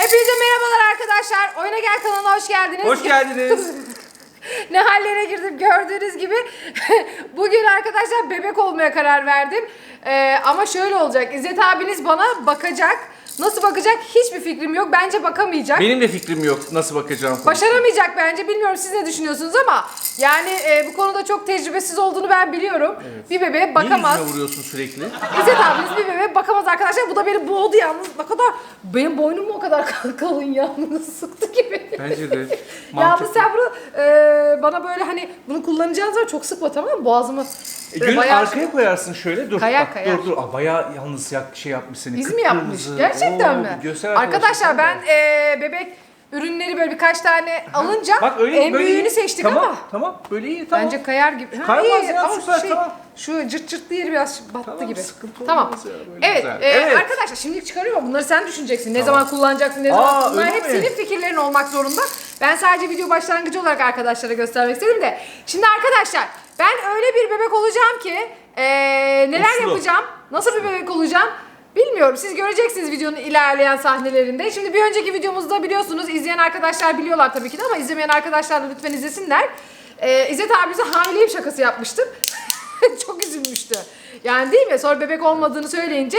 Hepinize merhabalar arkadaşlar. Oyuna Gel kanalına hoş geldiniz. Hoş geldiniz. ne hallere girdim gördüğünüz gibi. Bugün arkadaşlar bebek olmaya karar verdim. Ee, ama şöyle olacak. İzzet abiniz bana bakacak. Nasıl bakacak hiçbir fikrim yok. Bence bakamayacak. Benim de fikrim yok nasıl bakacağım. konusunda. Başaramayacak bence. Bilmiyorum siz ne düşünüyorsunuz ama yani e, bu konuda çok tecrübesiz olduğunu ben biliyorum. Bir bebeğe Niye bakamaz. yüzüme vuruyorsun sürekli? İzzet abiniz bir bebeğe bakamaz arkadaşlar. Bu da beni boğdu yalnız. Ne kadar benim boynum mu o kadar kalın yalnız sıktı gibi. Bence de. Yalnız Mantıklı. sen bunu e, bana böyle hani bunu kullanacağın zaman çok sıkma tamam mı? Boğazımı E, Gül bayağı- arkaya koyarsın şöyle dur. Kayar, Bak, kayar. Dur dur. Aa, bayağı yalnız yak, şey yapmış seni. Biz mi yapmış? kıpkırmızı. Gerçekten Oo, mi? göster Arkadaşlar ben e, bebek ürünleri böyle birkaç tane alınca Bak öyle en böyle büyüğünü iyi. seçtik tamam, ama Tamam böyle iyi tamam. bence kayar gibi. Ha, Kaymaz iyi, ya, ama süper, şey, tamam. Şu cırt cırtlı yeri biraz battı Tamam, gibi. sıkıntı Tamam. olmaz ya, böyle evet, güzel. e, Evet. arkadaşlar şimdilik çıkarıyorum. Bunları sen düşüneceksin. Ne zaman kullanacaksın, ne Aa, zaman. Bunlar öyle hep mi? senin fikirlerin olmak zorunda. Ben sadece video başlangıcı olarak arkadaşlara göstermek istedim de. Şimdi arkadaşlar ben öyle bir bebek olacağım ki e, neler Uslu. yapacağım? Nasıl bir bebek olacağım? Bilmiyorum. Siz göreceksiniz videonun ilerleyen sahnelerinde. Şimdi bir önceki videomuzda biliyorsunuz izleyen arkadaşlar biliyorlar tabii ki de ama izlemeyen arkadaşlar da lütfen izlesinler. Ee, İzzet abimize hamileyim şakası yapmıştım. çok üzülmüştü. Yani değil mi? Sonra bebek olmadığını söyleyince,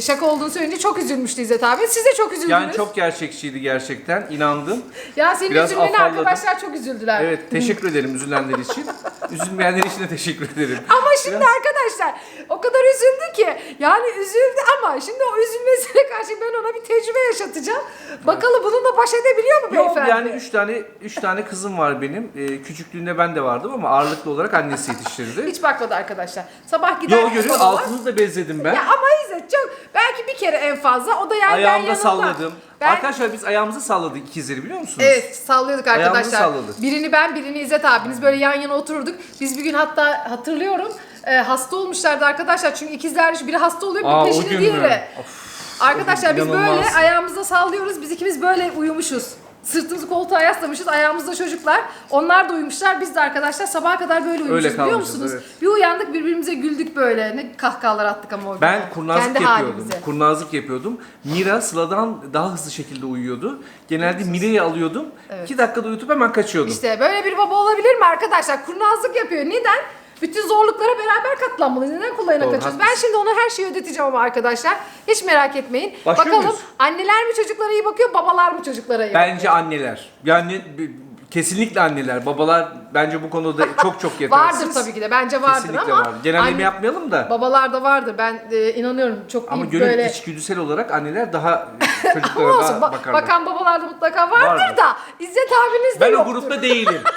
şaka olduğunu söyleyince çok üzülmüştü İzzet abi. Siz de çok üzüldünüz. Yani çok gerçekçiydi gerçekten. inandım. Ya senin biraz üzülmeni afalladım. arkadaşlar çok üzüldüler. Evet teşekkür ederim üzülenler için. Üzülmeyenler için de teşekkür ederim. Ama şimdi Biraz- arkadaşlar o kadar üzüldü ki yani üzüldü ama şimdi o üzülmesine karşı ben ona bir tecrübe yaşatacağım. Bakalım bununla baş edebiliyor mu Yok beyefendi? yani üç tane üç tane kızım var benim. Ee, küçüklüğünde ben de vardım ama ağırlıklı olarak annesi yetiştirdi. Hiç bakmadı arkadaşlar. Sabah gider Yo görüyor babalar. altını da bezledim ben. Ya ama İzzet çok belki bir kere en fazla o da yani ben Ayağımda yanımda. salladım. Ben, Arkadaşlar biz ayağımızı salladık ikizleri biliyor musunuz? Evet sallıyorduk Ayağımızı arkadaşlar. salladık. Birini ben birini İzzet abiniz böyle yan yana otururduk. Biz bir gün hatta hatırlıyorum e, hasta olmuşlardı arkadaşlar. Çünkü ikizler biri hasta oluyor bir Aa, o peşine gün diğeri. Of, Arkadaşlar biz İnanılmaz. böyle ayağımızda sallıyoruz. Biz ikimiz böyle uyumuşuz. Sırtımızı koltuğa yaslamışız. Ayağımızda çocuklar. Onlar da uyumuşlar. Biz de arkadaşlar sabaha kadar böyle uyumuşuz biliyor kalmışız, musunuz? Bir uyandık birbirimize güldük böyle. Ne kahkahalar attık ama o gün. Ben kurnazlık Kendi yapıyordum. halimize. Kurnazlık yapıyordum. Mira Sıla'dan daha hızlı şekilde uyuyordu. Genelde Mira'yı alıyordum. Evet. İki dakikada uyutup hemen kaçıyordum. İşte böyle bir baba olabilir mi arkadaşlar? Kurnazlık yapıyor. Neden? Bütün zorluklara beraber katlanmalıyız. Neden kolayına Doğru, kaçıyoruz? Ben haklısın. şimdi ona her şeyi ödeteceğim ama arkadaşlar. Hiç merak etmeyin. Başlıyor Bakalım muyuz? anneler mi çocuklara iyi bakıyor, babalar mı çocuklara iyi Bence anneler. Yani b- kesinlikle anneler. Babalar bence bu konuda çok çok yetersiz. Vardır tabii ki de. Bence vardır Kesinlikle ama var. Genelleme anne- yapmayalım da. babalar da vardır. Ben e, inanıyorum. Çok Ama iyi gönül böyle içgüdüsel olarak anneler daha ama çocuklara olsun. daha Ba- bakarlar. bakan babalar da mutlaka vardır, Vardır. da İzzet abiniz de ben o yoktur. grupta değilim.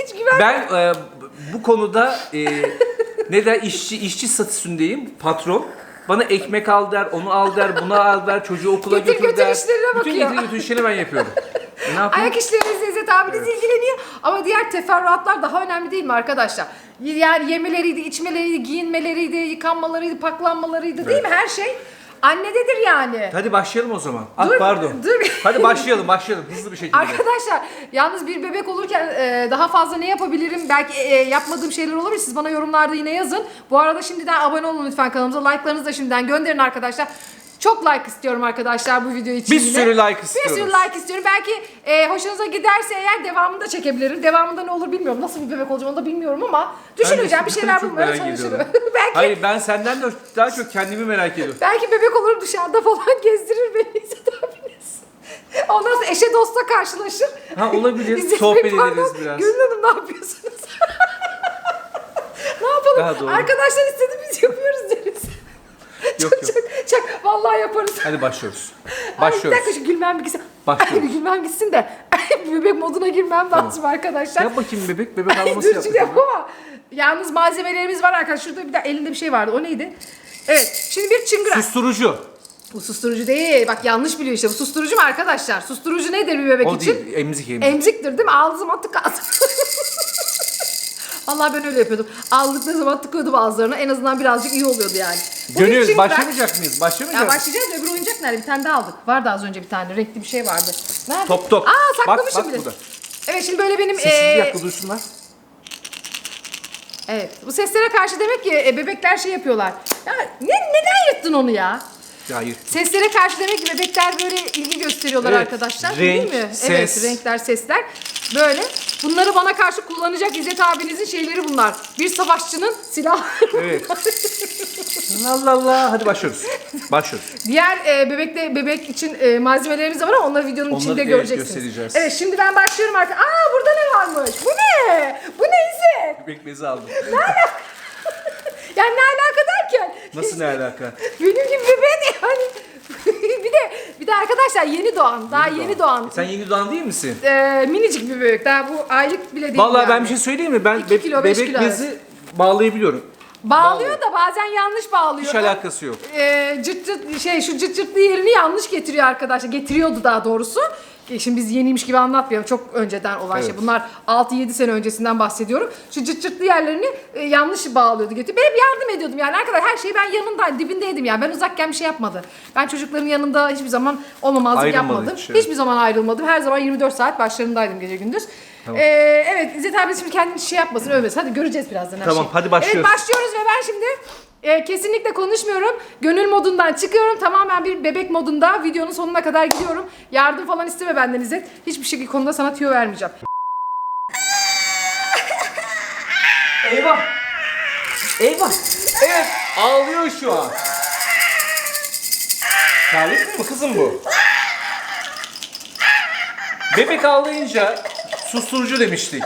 Hiç güven Ben e, bu konuda e, ne der işçi işçi statüsündeyim. Patron. Bana ekmek al der, onu al der, bunu al der, çocuğu okula Getir götür götür der. işlerine Bütün bakıyor. getir götür işlerini ben yapıyorum. E, ne yapayım? Ayak işlerinizle İzzet abiniz ilgileniyor. Ama diğer teferruatlar daha önemli değil mi arkadaşlar? Yani yemeleriydi, içmeleriydi, giyinmeleriydi, yıkanmalarıydı, paklanmalarıydı değil mi? Her şey annededir yani. Hadi başlayalım o zaman. Ah Dur, pardon. dur. Hadi başlayalım, başlayalım hızlı bir şekilde. Arkadaşlar yalnız bir bebek olurken e, daha fazla ne yapabilirim? Belki e, yapmadığım şeyler olabilir. Siz bana yorumlarda yine yazın. Bu arada şimdiden abone olun lütfen kanalımıza. Like'larınızı da şimdiden gönderin arkadaşlar. Çok like istiyorum arkadaşlar bu video için Bir yine. sürü like Bir istiyoruz. sürü like istiyorum. Belki e, hoşunuza giderse eğer devamını da çekebilirim. Devamında ne olur bilmiyorum. Nasıl bir bebek olacağım onu da bilmiyorum ama düşüneceğim bir şeyler bulmaya çalışırım. belki Hayır ben senden de daha çok kendimi merak ediyorum. belki bebek olur dışarıda falan gezdirir beni İzzet abiniz. Ondan sonra eşe dosta karşılaşır. Ha olabilir. İzzet Sohbet Bey, pardon, ederiz biraz. Gönül Hanım ne yapıyorsunuz? ne yapalım? Daha doğru. Arkadaşlar istedi biz yapıyoruz deriz. Yok çak, yok. çak, çak. Vallahi yaparız. Hadi başlıyoruz. Ay, bir Başlıyoruz. dakika şu gülmem bir gitsin. Başlıyoruz. bir gülmem gitsin de bebek moduna girmem lazım arkadaşlar. Yap bakayım bebek, bebek Ay, ağlaması dur yap. yapama. Yalnız malzemelerimiz var arkadaşlar. Şurada bir de elinde bir şey vardı. O neydi? Evet. Şimdi bir çıngırak. Susturucu. Bu susturucu değil. Bak yanlış biliyor işte. Bu susturucu mu arkadaşlar? Susturucu nedir bir bebek O için? değil, emzik emzik. Emziktir değil mi? Ağzıma tık ağzıma. Vallahi ben öyle yapıyordum. Aldıkları zaman tıkıyordum ağızlarına. En azından birazcık iyi oluyordu yani. Gönül başlamayacak mıyız? Başlamayacak Ya mıyız? başlayacağız. Öbür oyuncak nerede? Bir tane daha aldık. Vardı az önce bir tane. Renkli bir şey vardı. Nerede? Top, top. Aa Bak, saklamışım bak bile. burada. Evet şimdi böyle benim... Sessiz bir ee, dakika dursunlar. Evet. Bu seslere karşı demek ki e, bebekler şey yapıyorlar. Ya ne, neden yırttın onu ya? Hayır. Seslere karşı demek ki bebekler böyle ilgi gösteriyorlar Evet, arkadaşlar. renk, değil mi? ses. Evet, renkler, sesler. Böyle. Bunları bana karşı kullanacak İzzet abinizin şeyleri bunlar. Bir savaşçının silahı. Evet. Allah Allah. Hadi başlıyoruz. Başlıyoruz. Diğer e, bebekle bebek için e, malzemelerimiz de var ama onları videonun Onları, içinde evet, göreceksiniz. göstereceğiz. Evet şimdi ben başlıyorum arkadaşlar. Aa burada ne varmış? Bu ne? Bu ne İzzet? Bebek bezi aldım. Yani ne alaka derken? Nasıl ne alaka? Benim gibi bebeğe de yani. bir de bir de arkadaşlar yeni doğan. Daha yeni, doğan. Sen yeni doğan değil misin? e, minicik bir bebek. Daha bu aylık bile değil Vallahi yani. ben bir şey söyleyeyim mi? Ben İki be- kilo, beş bebek kilo bezi bağlayabiliyorum. Bağlıyor da bazen yanlış bağlıyor. Hiç alakası yok. e, cırt cırt şey şu cırt cırtlı yerini yanlış getiriyor arkadaşlar. Getiriyordu daha doğrusu. E, Şimdi biz yeniymiş gibi anlatmayalım. Çok önceden olan şey. Evet. Bunlar 6-7 sene öncesinden bahsediyorum. Şu cırt cırtlı yerlerini e, yanlış bağlıyordu getiriyor. Ben hep yardım ediyordum yani arkadaşlar. Her şeyi ben yanında dibindeydim yani. Ben uzakken bir şey yapmadı. Ben çocukların yanında hiçbir zaman olmamazlık yapmadım. hiç. Hiçbir zaman ayrılmadım. Her zaman 24 saat başlarındaydım gece gündüz. Tamam. E, evet İzzet abi şimdi kendini şey yapmasın övmesin. Hadi göreceğiz birazdan her Tamam, şeyi. hadi başlıyoruz. Evet başlıyoruz ve ben şimdi e, kesinlikle konuşmuyorum. Gönül modundan çıkıyorum. Tamamen bir bebek modunda videonun sonuna kadar gidiyorum. Yardım falan isteme benden İzzet. Hiçbir şekilde konuda sana tüyo vermeyeceğim. Eyvah! Eyvah! Evet, ağlıyor şu an. Terlik mi kızım bu? Bebek ağlayınca susturucu demiştik.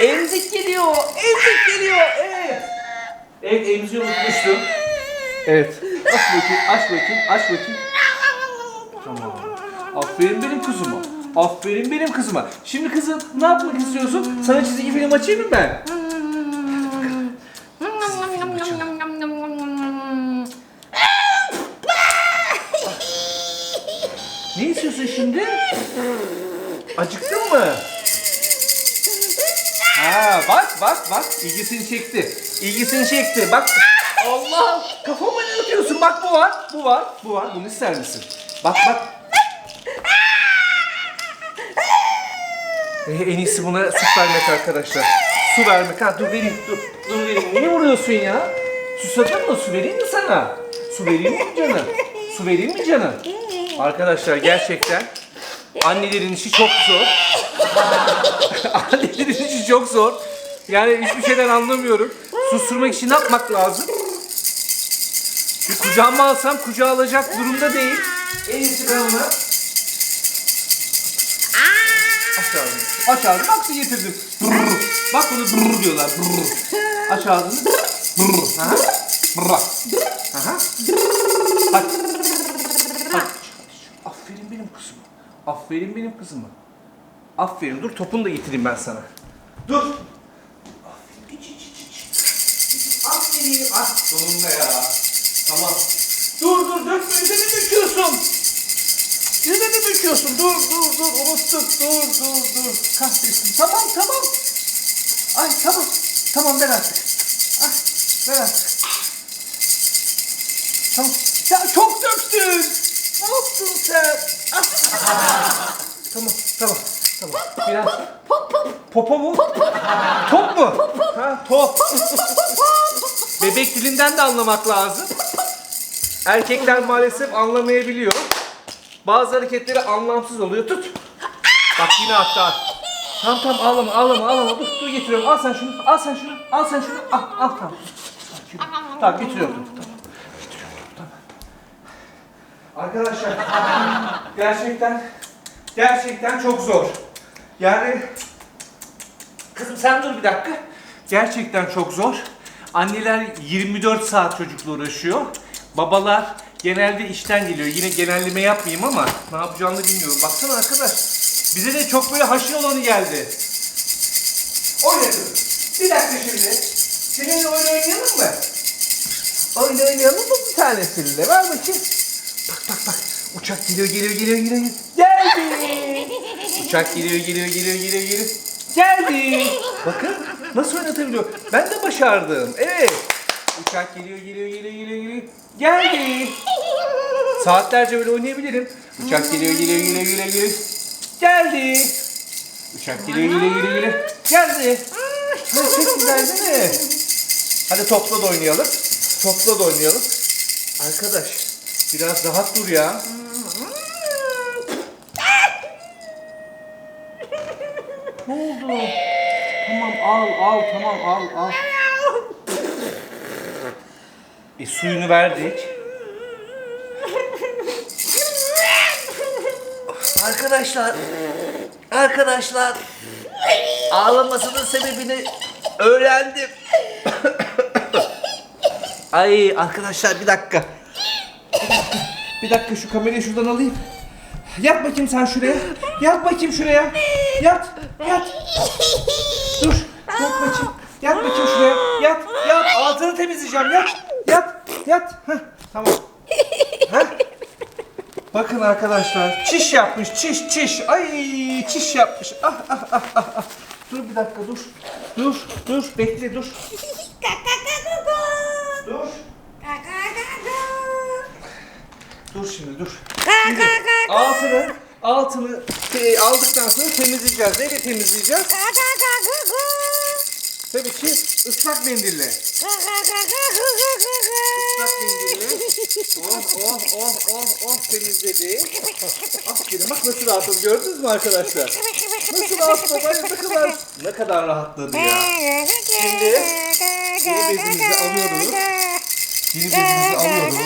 Emzik geliyor, emzik geliyor, evet. Emziği unutmuştum. Evet, aç bakayım, aç bakayım, aç bakayım. Tamam. Aferin benim kızıma. Aferin benim kızıma. Şimdi kızım ne yapmak istiyorsun? Sana çizgi film açayım mı ben? Ne istiyorsun şimdi? Acıktın mı? Bak bak ilgisini çekti. İlgisini çekti. Bak Allah kafama ne yapıyorsun? Bak bu var. Bu var. Bu var. Bunu ister misin? Bak bak. Ee, en iyisi buna su vermek arkadaşlar. Su vermek. Ha dur vereyim. Dur. Dur vereyim. Niye vuruyorsun ya? Susadın mı? Su vereyim mi sana? Su vereyim mi canım? Su vereyim mi canım? Arkadaşlar gerçekten annelerin işi çok zor. annelerin işi çok zor. Yani hiçbir şeyden anlamıyorum. Susturmak için ne yapmak lazım? Bir kucağıma alsam kucağa alacak durumda değil. En iyisi ben ona Aç ağzını. Aç ağzını. Bak su getirdim. Brrr. Bak bunu brrr diyorlar. Brrr. Aç ağzını. Brrr. Aha. Brrr. Aha. Hadi. Hadi. Aferin benim kızıma. Aferin benim kızıma. Aferin. Dur topunu da getireyim ben sana. Dur. Aferin. İç, iç, iç, Aferin. Ah sonunda ya. Tamam. Dur dur dökme üzerine döküyorsun. Yüzünü büküyorsun. Dur dur dur unuttuk. Dur dur dur. Kahretsin. Tamam tamam. Ay tamam. Tamam ver artık. Ah ver artık. Tamam. Ya çok döktün. Ne yaptın sen? Ah. tamam tamam. Tamam. Biraz. Popo mu? Top mu? Ha top. Bebek dilinden de anlamak lazım. Erkekler maalesef anlamayabiliyor. Bazı hareketleri anlamsız oluyor. Tut. Bak yine attı at. Tamam tamam ağlama ağlama ağlama. Dur dur getiriyorum. Al sen şunu. Al sen şunu. Al sen şunu. Al al tamam. Tamam. Getiriyorum, Tamam. Arkadaşlar gerçekten gerçekten çok zor. Yani kızım sen dur bir dakika. Gerçekten çok zor. Anneler 24 saat çocukla uğraşıyor. Babalar genelde işten geliyor. Yine genelleme yapmayayım ama ne yapacağını bilmiyorum. Baksana arkadaş. Bize de çok böyle haşin olanı geldi. Oynadım. Bir dakika şimdi. Seninle oyun oynayalım mı? Oyun oynayalım mı bir tanesiyle? Ver bakayım. Bak bak bak. Uçak geliyor geliyor geliyor geliyor. Geldi. Uçak geliyor geliyor geliyor geliyor geliyor. Geldi. Bakın nasıl oynatabiliyor. Ben de başardım. Evet. Uçak geliyor geliyor geliyor geliyor geliyor. Geldi. Saatlerce böyle oynayabilirim. Uçak geliyor geliyor geliyor geliyor geliyor. Geldi. Uçak geliyor geliyor geliyor geliyor. Geldi. Ne çok güzel değil mi? Hadi topla da oynayalım. Topla da oynayalım. Arkadaş Biraz rahat dur ya. Ne oldu? Tamam al al tamam al al. E suyunu verdik. Arkadaşlar, arkadaşlar ağlamasının sebebini öğrendim. Ay arkadaşlar bir dakika. Bir dakika şu kamerayı şuradan alayım. Yat bakayım sen şuraya. Yat bakayım şuraya. Yat. Yat. Yat bakayım. Yat bakayım şuraya. Yat. Yat. Altını temizleyeceğim. Yat. Yat. Yat. Heh, tamam. Heh. Bakın arkadaşlar. Çiş yapmış. Çiş çiş. Ay çiş yapmış. Ah ah ah ah. ah. Dur bir dakika dur. Dur. Dur. Bekle dur. Dur. Dur şimdi dur. Şimdi altını altını e, aldıktan sonra temizleyeceğiz. Neyle temizleyeceğiz? Tabii ki ıslak mendille. Islak mendille. Oh oh oh oh oh temizledik. Aferin bak nasıl rahatladı gördünüz mü arkadaşlar? Nasıl rahatladı? Ay, ne kadar ne kadar rahatladı ya. Şimdi yeni bezimizi alıyoruz. Yeni bezimizi alıyoruz.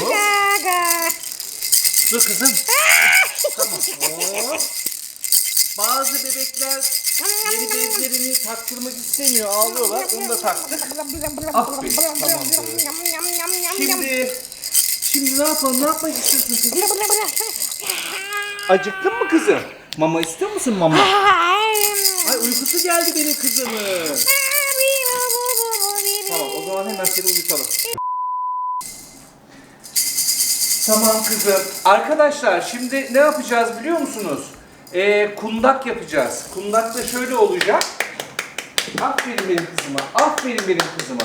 Dur kızım. Tamam. Hop. Bazı bebekler yeni bezlerini taktırmak istemiyor, ağlıyorlar. Onu da taktık. Aferin, tamamdır. Şimdi, şimdi ne yapalım? Ne yapmak istiyorsun kızım? Acıktın mı kızım? Mama istiyor musun mama? Ay uykusu geldi benim kızımın. Tamam o zaman hemen seni uyutalım. Tamam kızım. Arkadaşlar şimdi ne yapacağız biliyor musunuz? Ee, kundak yapacağız. Kundak da şöyle olacak. Aferin benim kızıma. Aferin benim kızıma.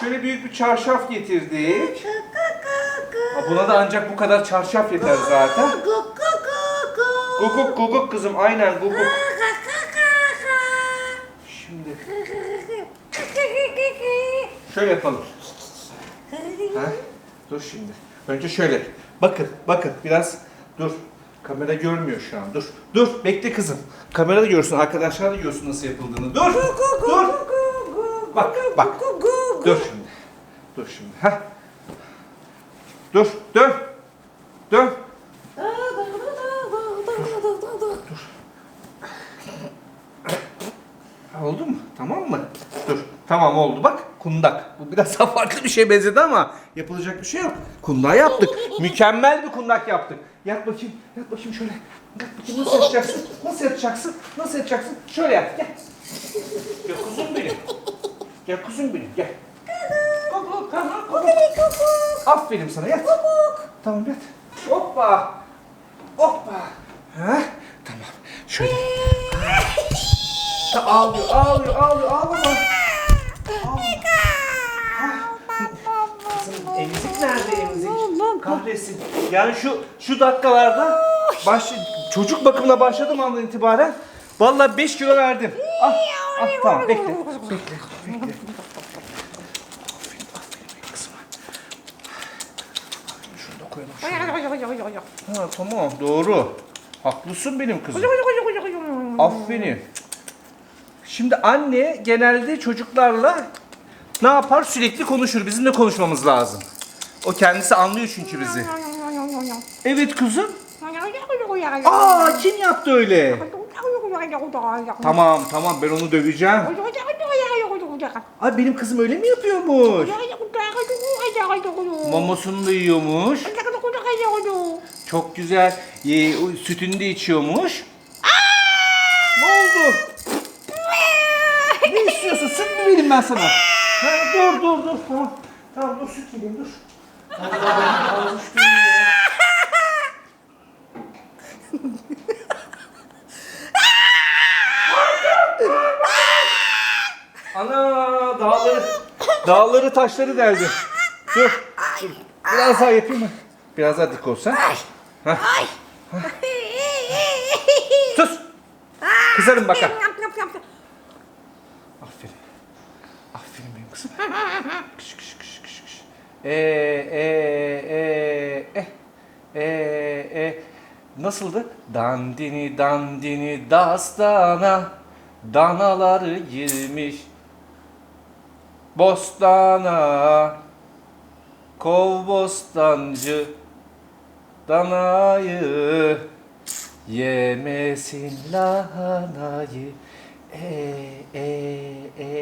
Şöyle büyük bir çarşaf getirdik. Ha, Buna da ancak bu kadar çarşaf yeter zaten. Guguk guguk kızım aynen guguk. Şimdi şöyle yapalım. Ha? Dur şimdi. Önce şöyle. Bakın, bakın biraz dur. Kamera görmüyor şu an. Dur. Dur. Bekle kızım. Kamera da görsün, arkadaşlar da görsün nasıl yapıldığını. Dur. Dur. Bak, bak. Dur şimdi. Dur şimdi. Ha? Dur. Dön. Dön. Oldu mu? Tamam mı? Dur. Tamam oldu bak. Kundak. Bu biraz daha farklı bir şeye benzedi ama yapılacak bir şey yok. Kundağı yaptık. Mükemmel bir kundak yaptık. Yat bakayım. Yat bakayım şöyle. Yat bakayım nasıl yatacaksın? Nasıl yatacaksın? Nasıl yatacaksın? Şöyle yat. Gel. Gel kuzum benim. Gel kuzum benim. Gel. Kukuk. Tamam. Kukuk. Aferin sana yat. Tamam yat. Hoppa. Hoppa. Ha? Tamam. Şöyle. Ta- Ağlıyor, ağlıyor, ağlıyor, ağlama. Ağlama. Emzik nerede emzik? Kahretsin. Yani şu şu dakikalarda baş, çocuk bakımına başladım andan itibaren. Vallahi 5 kilo verdim. Ah, ah tamam bekle. Bekle, bekle. Ha tamam doğru. Haklısın benim kızım. Aferin. Şimdi anne genelde çocuklarla ne yapar? Sürekli konuşur. Bizim de konuşmamız lazım. O kendisi anlıyor çünkü bizi. Evet kızım. Aa kim yaptı öyle? Tamam tamam ben onu döveceğim. Ay benim kızım öyle mi yapıyormuş? Mamasını da yiyormuş. Çok güzel. Sütünü de içiyormuş. Ne oldu? ne istiyorsun? Süt mü vereyim ben sana? Ha, dur dur dur. Tamam. Tamam dur süt vereyim dur. Allah ben almıştım ya. Ana dağları dağları taşları deldi. Dur. dur. Biraz daha yapayım mı? Biraz daha dik olsa. Hah. Sus. Kızarım bakar. Aferin. Kızım. Kış kış kış kış kış. Ee, ee, ee, eh. E, e, nasıldı? Dandini dandini dastana danaları girmiş bostana kov bostancı danayı yemesin lahanayı e e e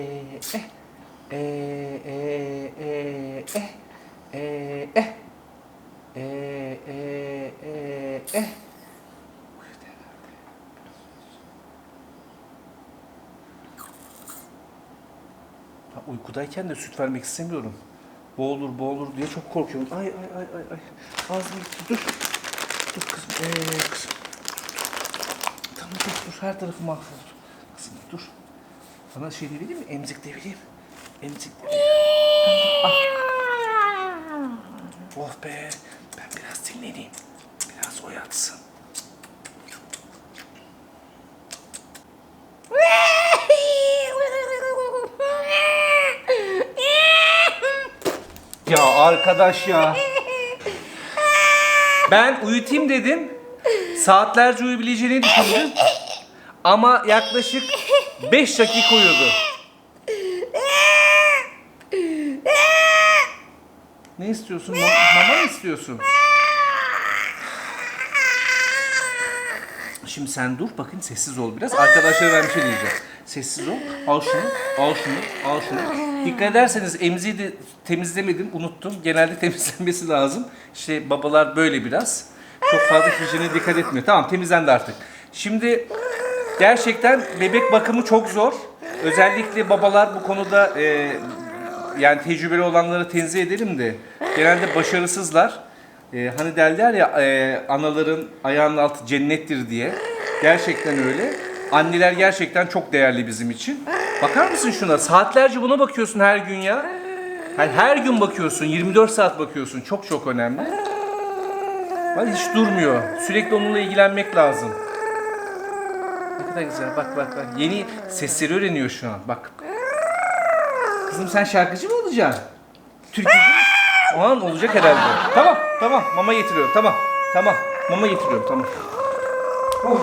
e e e e eh e eh e e e eh Uykudayken de süt vermek istemiyorum. Boğulur boğulur diye çok korkuyorum. Ay ay ay ay ay. Ağzım gitti. Dur. Dur kızım. Ee, kızım. Tamam dur dur. Her tarafı mahvoldu. Kızım dur. Sana şey diyebilir miyim? Emzik diyebilir miyim? Dur, al. Oh be. Ben biraz dinleneyim. Biraz oyatsın. Ya arkadaş ya. Ben uyutayım dedim. Saatlerce uyuyabileceğini düşündüm. Ama yaklaşık 5 dakika uyudu. Ne istiyorsun? Ma- mama mı istiyorsun? Şimdi sen dur bakın sessiz ol biraz. Arkadaşlara ben bir şey diyeceğim. Sessiz ol. Al şunu, al şunu, al şunu. Dikkat ederseniz emziği de temizlemedim, unuttum. Genelde temizlenmesi lazım. İşte babalar böyle biraz. Çok fazla hijyene dikkat etmiyor. Tamam temizlendi artık. Şimdi gerçekten bebek bakımı çok zor. Özellikle babalar bu konuda e, yani tecrübeli olanları tenzih edelim de genelde başarısızlar. Ee, hani derler ya e, anaların ayağının altı cennettir diye. Gerçekten öyle. Anneler gerçekten çok değerli bizim için. Bakar mısın şuna? Saatlerce buna bakıyorsun her gün ya. Her, her gün bakıyorsun. 24 saat bakıyorsun. Çok çok önemli. Bak hiç durmuyor. Sürekli onunla ilgilenmek lazım. Ne kadar güzel. Bak bak bak. Yeni sesleri öğreniyor şu an. Bak. Kızım sen şarkıcı mı olacaksın? Türkücü mü? O an olacak herhalde. Tamam, tamam. Mama getiriyorum. Tamam. Tamam. Mama getiriyorum. Tamam. Of.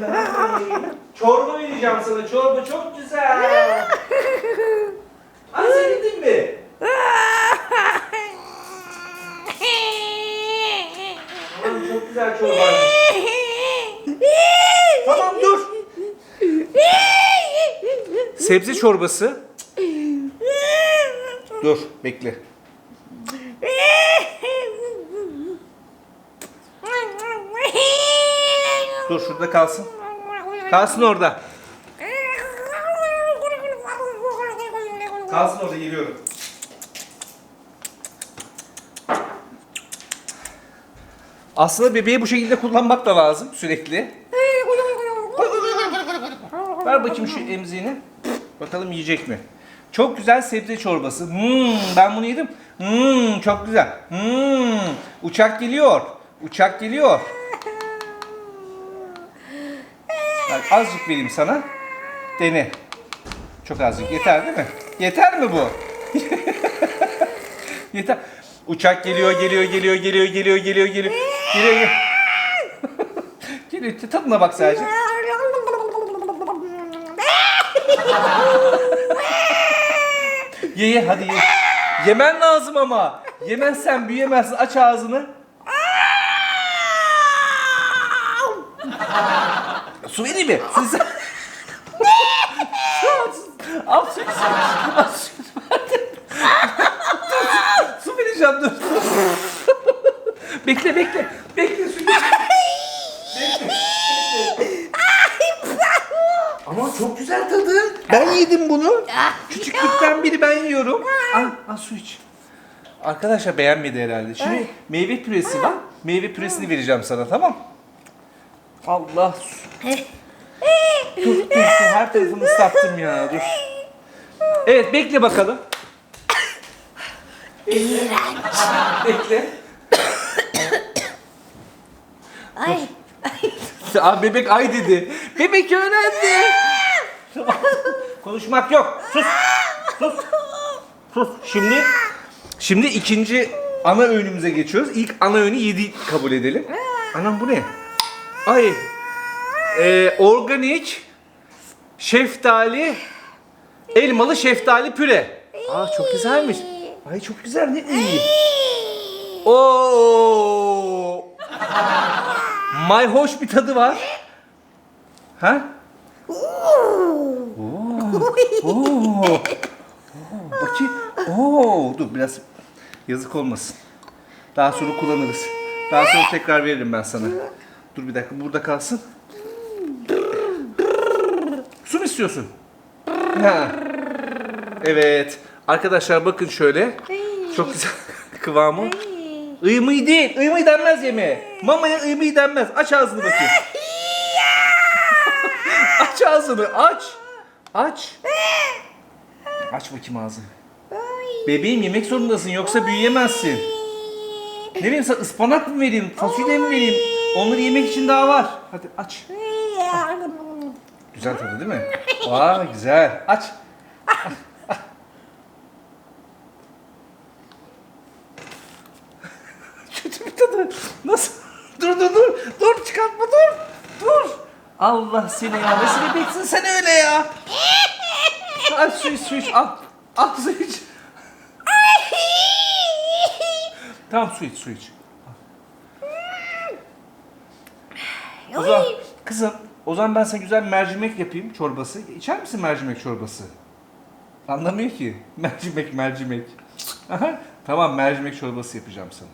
Çorba vereceğim sana. Çorba çok güzel. Ay sevindin mi? Tamam çok güzel çorbaymış. Tamam dur. Sebze çorbası. Dur bekle. Dur şurada kalsın. Kalsın orada. Kalsın orada geliyorum. Aslında bebeği bu şekilde kullanmak da lazım sürekli. Ver bakayım şu emziğini. Bakalım yiyecek mi? Çok güzel sebze çorbası. Hmm, ben bunu yedim. Hmm, çok güzel. Hmm, uçak geliyor. Uçak geliyor. Bak, azıcık vereyim sana. Dene. Çok azıcık. Yeter değil mi? Yeter mi bu? Yeter. Uçak geliyor, geliyor, geliyor, geliyor, geliyor, geliyor, geliyor. Geliyor, geliyor. Tadına bak sadece. Ye ye hadi ye. Yemen lazım ama. Yemezsen büyüyemezsin. Aç ağzını. Su vereyim mi? Sen... Al su. Al su. Su vereceğim dur. bekle bekle. Bekle su geç. Bekle. Ama çok güzel tadı. Ben yedim bunu. Küçüklükten beri ben yiyorum. Al, al su iç. Arkadaşlar beğenmedi herhalde. Şimdi meyve püresi var. Meyve püresini vereceğim sana tamam? Allah. su. dur, dur, dur. Her tarafını ıslattım ya. Dur. Evet bekle bakalım. Bekle. Ay. Abi bebek ay dedi. Bebek öğrendi. Konuşmak yok. Sus. Sus. Sus. Şimdi şimdi ikinci ana öğünümüze geçiyoruz. İlk ana öğünü yedi kabul edelim. Anam bu ne? Ay. Ee, organik şeftali elmalı şeftali püre. Aa çok güzelmiş. Ay çok güzel ne iyi. Oo. Mayhoş bir tadı var. Ha? Oo. Oo. Bakayım. Oo, dur biraz yazık olmasın. Daha sonra kullanırız. Daha sonra tekrar veririm ben sana. Dur bir dakika burada kalsın. Su mu istiyorsun? Ha. Evet. Arkadaşlar bakın şöyle. Çok güzel kıvamı. Iymıy değil. Iymıy denmez yemeğe. Mamaya ıymıy denmez. Aç ağzını bakayım. aç ağzını. Aç. Aç. Aç bakayım ağzını. Bebeğim yemek zorundasın yoksa büyüyemezsin. Ne bileyim sana ıspanak mı vereyim, fasulye mi vereyim? Onları yemek için daha var. Hadi aç. Güzel tadı değil mi? Aa güzel. Aç. Kötü bir tadı. Nasıl? Dur dur dur. Dur çıkartma dur. Dur. Allah seni ya. Nasıl bebeksin sen öyle ya? Al su iç su iç. Al. Al su iç. Tamam su iç su iç. O zaman, kızım o zaman ben sana güzel mercimek yapayım çorbası. İçer misin mercimek çorbası? Anlamıyor ki. Mercimek mercimek. Aha, tamam mercimek çorbası yapacağım sana.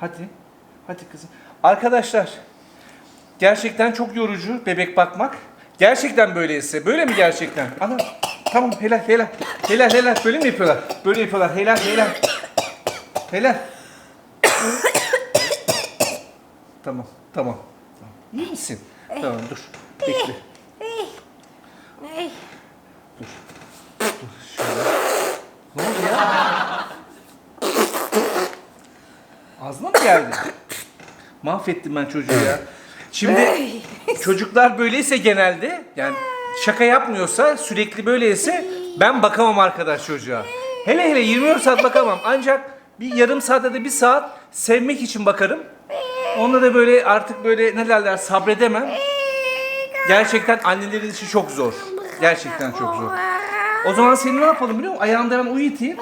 Hadi. Hadi kızım. Arkadaşlar gerçekten çok yorucu bebek bakmak. Gerçekten böyleyse. Böyle mi gerçekten? Ana. Tamam helal helal. Helal helal. Böyle mi yapıyorlar? Böyle yapıyorlar. Helal helal. Helal. Tamam, tamam. İyi misin? Tamam, dur. Bekle. Dur. Dur, şöyle. Ne oldu ya? Ağzına mı geldi? Mahvettim ben çocuğu ya. Şimdi çocuklar böyleyse genelde yani şaka yapmıyorsa sürekli böyleyse ben bakamam arkadaş çocuğa. Hele hele 24 saat bakamam ancak bir yarım saat ya da bir saat sevmek için bakarım. Onda da böyle artık böyle ne derler sabredemem. Gerçekten annelerin işi çok zor. Gerçekten çok zor. O zaman seni ne yapalım biliyor musun? Ayağından uyutayım.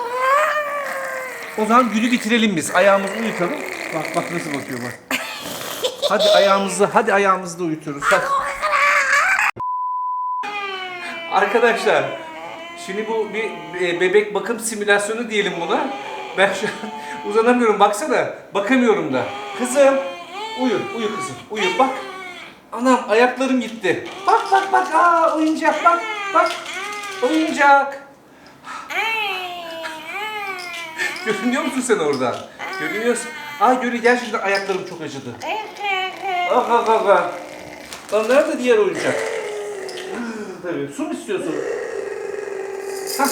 O zaman günü bitirelim biz. Ayağımızı uyutalım. Bak bak nasıl bakıyor bak. Hadi ayağımızı, hadi ayağımızı da uyutuyoruz. Hadi. Arkadaşlar, şimdi bu bir e, bebek bakım simülasyonu diyelim buna. Ben şu an uzanamıyorum baksana. Bakamıyorum da. Kızım, uyu, uyu kızım. Uyu bak. Anam ayaklarım gitti. Bak bak bak. Aa oyuncak bak. Bak. Oyuncak. Görünüyor musun sen oradan? Görünüyorsun. Aa görü gerçekten ayaklarım çok acıdı. Ah ah ah ah. Lan nerede diğer oyuncak? Tabii. Su mu istiyorsun? Hah.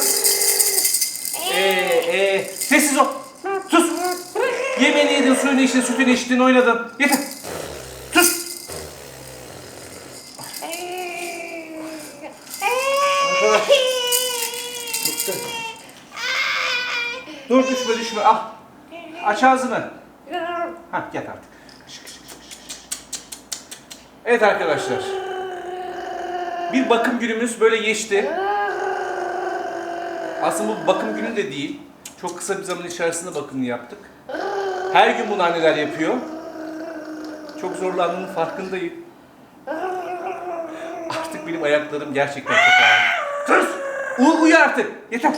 Ee, ee, sessiz ol. Sus. Yemeğini yedin, suyunu içtin, sütünü içtin, oynadın. Yeter. Sus. Arkadaş. Dur düşme düşme al. Aç ağzını. Hah yat artık. Evet arkadaşlar. Bir bakım günümüz böyle geçti. Aslında bu bakım günü de değil. Çok kısa bir zaman içerisinde bakımını yaptık. Her gün bunu anneler yapıyor. Çok zorlandığımın farkındayım. Artık benim ayaklarım gerçekten çok ağır. Sus! Uyu, uyu artık. Yeter.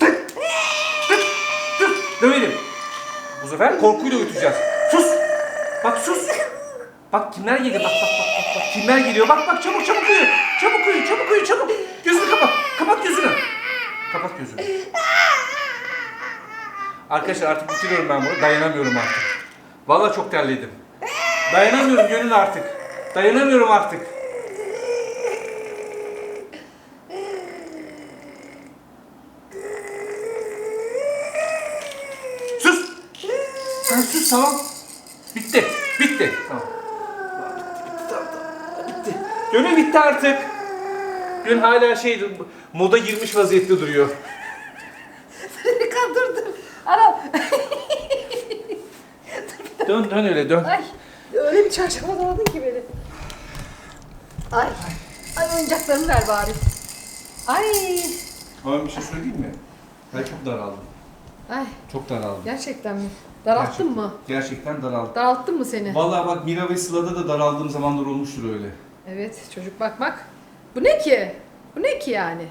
Tık! Dövelim. Bu sefer korkuyla uyutacağız. Bak sus! Bak kimler geliyor? Bak bak bak bak, bak. kimler geliyor? Bak bak çabuk çabuk uyu. Çabuk uyu çabuk uyu çabuk. Gözünü kapat. Kapat gözünü. Kapat gözünü. Arkadaşlar artık bitiriyorum ben bunu. Dayanamıyorum artık. Vallahi çok terledim dayanamıyorum gönül artık. Dayanamıyorum artık. Sus! Sen sus tamam. Bitti. Bitti. Tamam. Bitti. Gönül bitti artık. Gönül hala şey moda girmiş vaziyette duruyor. Seni kandırdım. Anam. dön dön öyle dön. Ay öyle bir çarşafa daldın ki beni. Ay. Ay oyuncaklarını ver bari. Ay. Ama bir şey söyleyeyim mi? Ben çok daraldım. Ay. Çok daraldım. Gerçekten mi? Daralttın Gerçekten. mı? Gerçekten daraldım. Daralttın mı seni? Vallahi bak Mira ve Sıla'da da daraldığım zamanlar olmuştur öyle. Evet çocuk bak bak. Bu ne ki? Bu ne ki yani?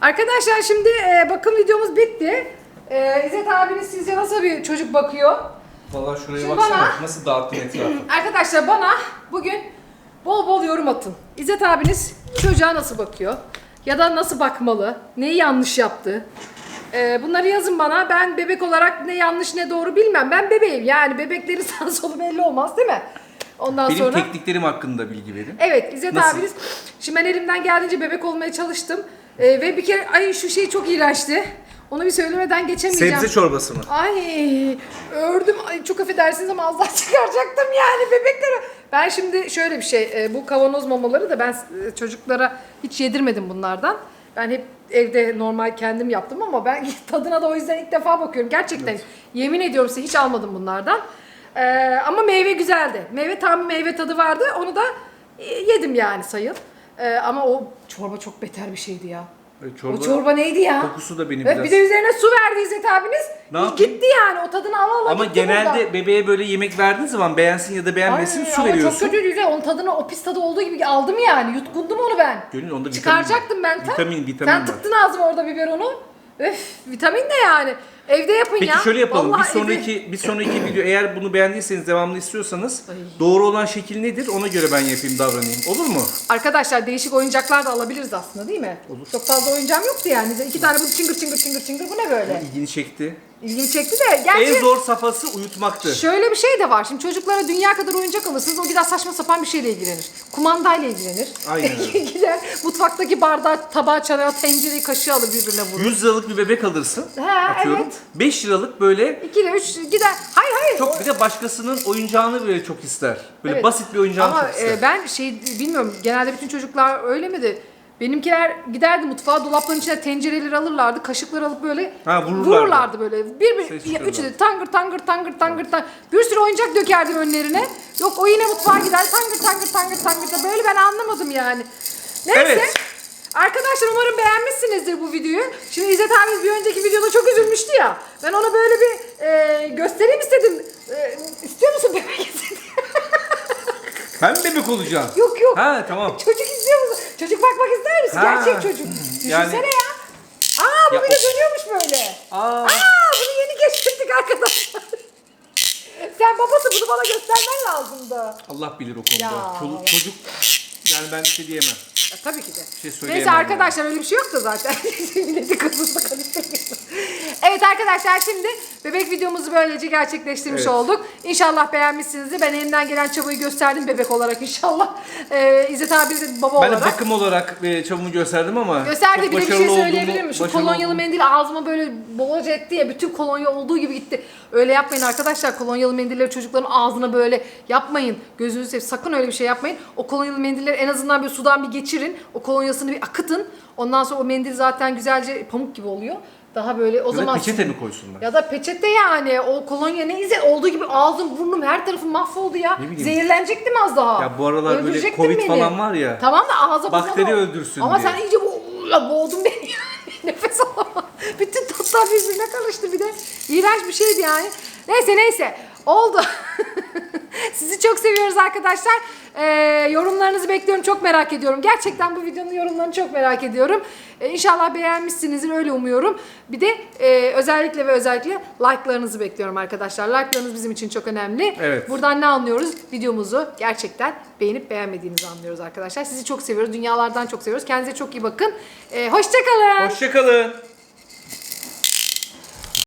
Arkadaşlar şimdi e, bakım videomuz bitti. E, İzzet abiniz sizce nasıl bir çocuk bakıyor? Vallahi şuraya Şimdi baksana bana- nasıl dağıttın etrafı. Arkadaşlar bana bugün bol bol yorum atın. İzzet abiniz çocuğa nasıl bakıyor? Ya da nasıl bakmalı? Neyi yanlış yaptı? Ee, bunları yazın bana. Ben bebek olarak ne yanlış ne doğru bilmem. Ben bebeğim yani bebeklerin sağ solu belli olmaz değil mi? Ondan Benim sonra... tekniklerim hakkında bilgi verin. Evet İzzet Nasıl? abiniz. Şimdi ben elimden geldiğince bebek olmaya çalıştım. Ee, ve bir kere ay şu şey çok iğrençti. Onu bir söylemeden geçemeyeceğim. Sebze çorbası mı? Ay ördüm. Ay çok affedersiniz ama az daha çıkaracaktım yani bebekleri. Ben şimdi şöyle bir şey. e, Bu kavanoz mamaları da ben e, çocuklara hiç yedirmedim bunlardan. Ben hep evde normal kendim yaptım ama ben tadına da o yüzden ilk defa bakıyorum. Gerçekten yemin ediyorum size hiç almadım bunlardan. Ee, ama meyve güzeldi. Meyve tam bir meyve tadı vardı. Onu da e, yedim yani sayın. Ee, ama o çorba çok beter bir şeydi ya. Çorba, O çorba neydi ya? kokusu da beni Evet, biraz... bir de üzerine su verdi İzzet abiniz. Ne? Gitti yani o tadını ala ala Ama gitti genelde buradan. bebeğe böyle yemek verdiğin zaman beğensin ya da beğenmesin Ay, su ama veriyorsun. çok kötüydü. Onun tadını o pis tadı olduğu gibi aldım yani. Yutkundum onu ben. Gönül onda vitamin Çıkaracaktım var. ben tam. Vitamin, vitamin Sen var. tıktın ağzıma orada biberonu. Öf vitamin de yani. Evde yapın Peki ya. şöyle yapalım. Vallahi bir evde- sonraki bir sonraki video eğer bunu beğendiyseniz devamlı istiyorsanız doğru olan şekil nedir? Ona göre ben yapayım, davranayım. Olur mu? Arkadaşlar değişik oyuncaklar da alabiliriz aslında değil mi? Olur. Çok fazla oyuncağım yoktu yani. İki tane bu çıngır çıngır çıngır çıngır. Bu ne böyle? İlgini çekti. İlgimi çekti de. Gerçi En zor safhası uyutmaktı. Şöyle bir şey de var. Şimdi çocuklara dünya kadar oyuncak alırsınız. O gider saçma sapan bir şeyle ilgilenir. Kumandayla ilgilenir. Aynen öyle. gider mutfaktaki bardağı, tabağı, çanağı, tencereyi, kaşığı alır birbirine vurur. 100 liralık bir bebek alırsın. Ha, atıyorum. evet. 5 liralık böyle 2 ile 3 gider. Hayır hayır. çok bir de başkasının oyuncağını böyle çok ister. Böyle Evet. basit bir oyuncağını Ama çok ister. e, ben şey bilmiyorum. Genelde bütün çocuklar öyle miydi? Benimkiler giderdi mutfağa dolapların içine tencereleri alırlardı, kaşıkları alıp böyle Ha, vururlardı. böyle. Bir Ses bir ya, üçü de tangır tangır tangır tangır tangır. Bir sürü oyuncak dökerdim önlerine. Yok o yine mutfağa gider tangır tangır tangır tangır da böyle ben anlamadım yani. Neyse. Evet. Arkadaşlar umarım beğenmişsinizdir bu videoyu. Şimdi İzzet abi bir önceki videoda çok üzülmüştü ya. Ben ona böyle bir e, göstereyim istedim. E, istiyor musun bebek İzzet? Ben mi bebek olacağım? Yok yok. Ha tamam. Çocuk istiyor musun? Çocuk bakmak ister misin? Ha. Gerçek çocuk. Düşünsene Yani- ya. Aa bu Ya bir de o- dönüyormuş böyle. Aa. Aa bunu yeni keşfettik arkadaşlar. Sen babası bunu bana göstermen lazımdı. Allah bilir o konuda. Ya. Çoluk, çocuk yani ben bir şey diyemem. Ya, tabii ki de. şey söyleyemem Neyse arkadaşlar öyle bir şey yok da zaten. Milleti kafasına karıştırmayalım. Evet arkadaşlar şimdi bebek videomuzu böylece gerçekleştirmiş Evet. olduk. İnşallah beğenmişsinizdir. Ben elimden gelen çabayı gösterdim bebek olarak inşallah. Ee, İzzet abi de baba Ben de olarak. bakım olarak e, çabuğumu gösterdim ama Gösterdi bir de bir şey söyleyebilir miyim? Şu kolonyalı olduğumu- mendil ağzıma böyle bolca etti ya bütün kolonya olduğu gibi gitti. Öyle yapmayın arkadaşlar. Kolonyalı mendilleri çocukların ağzına böyle yapmayın. Gözünüzü seveyim. Sakın öyle bir şey yapmayın. O kolonyalı mendilleri en azından bir sudan bir geçirin. O kolonyasını bir akıtın. Ondan sonra o mendil zaten güzelce pamuk gibi oluyor. Daha böyle o Ya zaman peçete mi koysunlar? ya da peçete yani o kolonya neyse olduğu gibi ağzım burnum her tarafım mahvoldu ya. Ne bileyim. Zehirlenecektim az daha. Ya bu aralar böyle Öldürecektin Covid beni. falan var ya. Tamam da ağza Bakteri buzama- öldürsün Ama diye. sen iyice bo- boğdun. Nefes alamam. Bütün tatlar birbirine karıştı bir de. İğrenç bir şeydi yani. Neyse neyse. Oldu. Sizi çok seviyoruz arkadaşlar. Ee, yorumlarınızı bekliyorum. Çok merak ediyorum. Gerçekten bu videonun yorumlarını çok merak ediyorum. Ee, inşallah beğenmişsinizdir. Öyle umuyorum. Bir de e, özellikle ve özellikle like'larınızı bekliyorum arkadaşlar. Like'larınız bizim için çok önemli. Evet. Buradan ne anlıyoruz? Videomuzu gerçekten beğenip beğenmediğinizi anlıyoruz arkadaşlar. Sizi çok seviyoruz. Dünyalardan çok seviyoruz. Kendinize çok iyi bakın. Ee, hoşçakalın. Hoşçakalın.